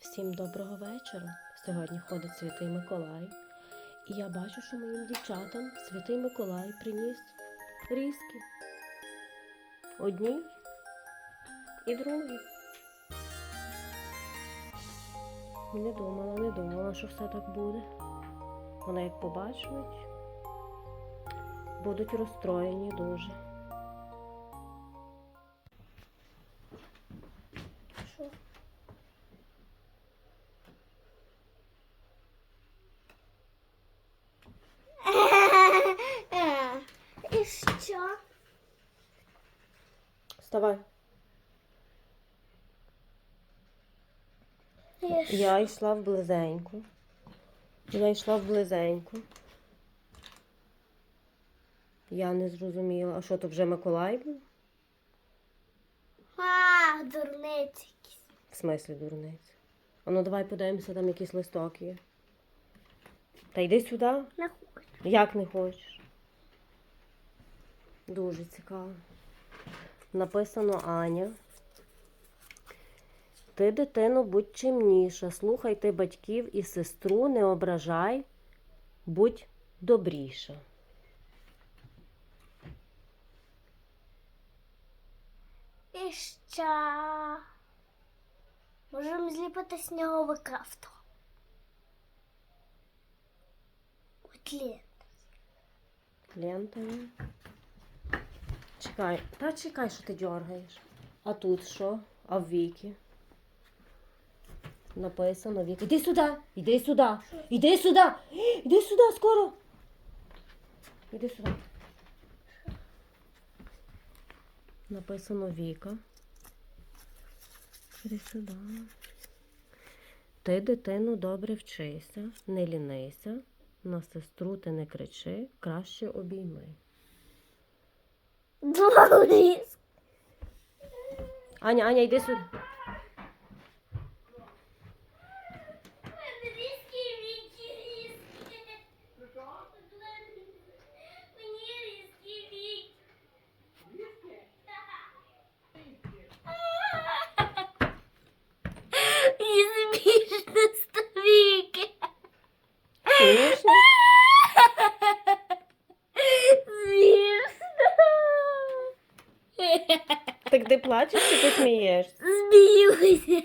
Всім доброго вечора. Сьогодні ходить Святий Миколай. І я бачу, що моїм дівчатам Святий Миколай приніс різки. Одній і другій. Не думала, не думала, що все так буде. Вони як побачать, будуть розстроєні дуже. І що? Вставай. І що? Я йшла в близеньку. Я йшла в близеньку. Я не зрозуміла. А що то вже Миколай був? А, дурниці якісь. В смислі дурниць. А ну давай подивимося, там якийсь листок є. Та йди сюди. Не хочу. Як не хочеш? Дуже цікаво. Написано Аня. Ти, дитино, будь чимніша, слухай ти батьків і сестру, не ображай, будь добріша. І що? Можемо зліпити сніговика в то. Котлет. Лентами. Чекай, та чекай, що ти дергаєш. А тут що? А в віки? Написано віки. Іди сюди! Іди сюди! Іди сюди! Іди сюди скоро! Іди сюди. Написано Віка. Іди сюди. Ти, дитину, добре вчися, не лінися, на сестру ти не кричи, краще обійми. Два ліс. Аня, Аня, йди сюди. І смішно Так ти плачеш чи ти смієшся? Сміюся.